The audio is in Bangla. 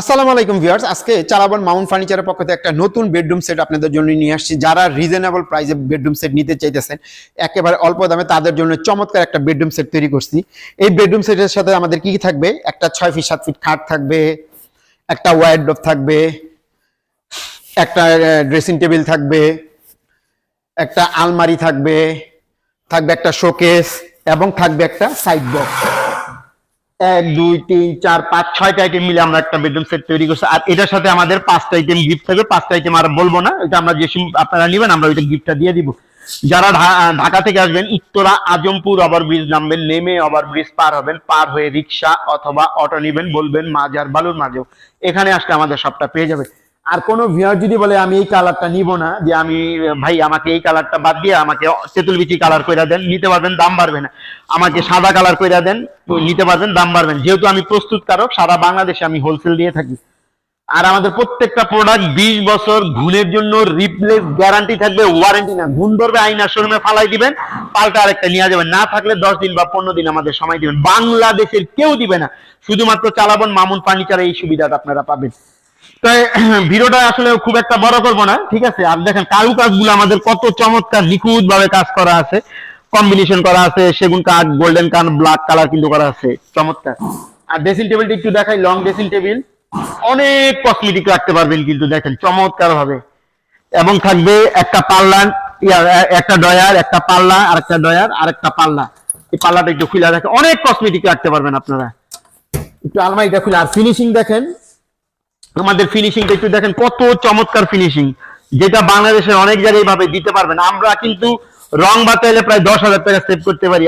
আসসালামু আলাইকুম ভিউয়ার্স। আজকে চালাবন মাউন্ট ফার্নিচারের পক্ষ থেকে একটা নতুন বেডরুম সেট আপনাদের জন্য নিয়ে আসছি। যারা রিজনেবল প্রাইসে বেডরুম সেট নিতে চাইতেছেন, একেবারে অল্প দামে তাদের জন্য চমৎকার একটা বেডরুম সেট তৈরি করছি। এই বেডরুম সেটের সাথে আমাদের কি কি থাকবে? একটা ছয় ফিট সাত ফিট খাট থাকবে, একটা ওয়াইড্রপ থাকবে, একটা ড্রেসিং টেবিল থাকবে, একটা আলমারি থাকবে থাকবে একটা শোকেস এবং থাকবে একটা সাইড বক্স এক, দুই, তিন, চার, পাঁচ, ছয়টা আইটেম মিলে আমরা একটা বেডরুম সেট তৈরি করছি। আর এটার সাথে আমাদের পাঁচটা আইটেম গিফট থাকবে। পাঁচটা আইটেম আর বলব না, এটা আমরা যে আপনারা নেবেন, আমরা ওইটা গিফটটা দিয়ে দিব। যারা ঢাকা থেকে আসবেন, উত্তরা আজমপুর ওভার ব্রিজ নামবেন, নেমে ওভার ব্রিজ পার হবেন, পার হয়ে রিক্সা অথবা অটো নেবেন, বলবেন, মাজার, বালুর মাঝেও এখানে আসলে আমাদের সবটা পেয়ে যাবে। আর কোনো ভিউয়ার যদি বলে, আমি এই কালারটা নিব না, যে আমি, ভাই, আমাকে এই কালারটা বাদ দিয়ে আমাকে তেঁতুল বিচি কালার কইরা দেন, নিতে পারবেন, দাম বাড়বে না। আমাকে সাদা কালার কইরা দেন নিতে পারবেন, দাম বাড়বেন যেহেতু আমি প্রস্তুতকারক, সারা বাংলাদেশে আমি হোলসেল দিয়ে থাকি। আর আমাদের প্রত্যেকটা প্রোডাক্ট বিশ বছর ঘুণের জন্য রিপ্লেস গ্যারান্টি থাকবে ওয়ারেন্টি না। ঘুণ ধরবে আইনার শোরুমে ফালাই দিবেন, পাল্টা আরেকটা নিয়ে যাবেন। না থাকলে দশ দিন বা পনেরো দিন আমাদের সময় দিবেন। বাংলাদেশের কেউ দিবে না। শুধুমাত্র চালাবন মামুন ফার্নিচারে এই সুবিধাটা আপনারা পাবেন। তাই ভিডিওটা আসলে খুব একটা বড় করব না, ঠিক আছে? আর দেখেন, কারু কাজগুলো আমাদের কত চমৎকার নিখুঁত ভাবে কাজ করা আছে। কম্বিনেশন করা আছে, সেগুন কাঠ গোল্ডেন কাঠ ব্ল্যাক কালার কিন্তু করা আছে, চমৎকার। আর ড্রেসিং টেবিলটা একটু দেখাই লং ড্রেসিং টেবিল অনেক কসমেটিক রাখতে পারবেন কিন্তু দেখেন চমৎকার ভাবে এবং থাকবে একটা পাল্লা একটা ডয়ার একটা পাল্লা আর একটা ডয়ার আর একটা পাল্লা। এই পাল্লাটা একটু খুলে দেখেন, অনেক কসমেটিক রাখতে পারবেন আপনারা। একটু আলমারিটা খুলে, আর ফিনিশিং দেখেন। আমাদের ফিনিশিংটা একটু দেখেন, কত চমৎকার ফিনিশিং যেটা বাংলাদেশের অনেক জায়গায় ভাবে দিতে পারবেন। আমরা কিন্তু রং বাতাইলে প্রায় দশ হাজার টাকা সেভ করতে পারি।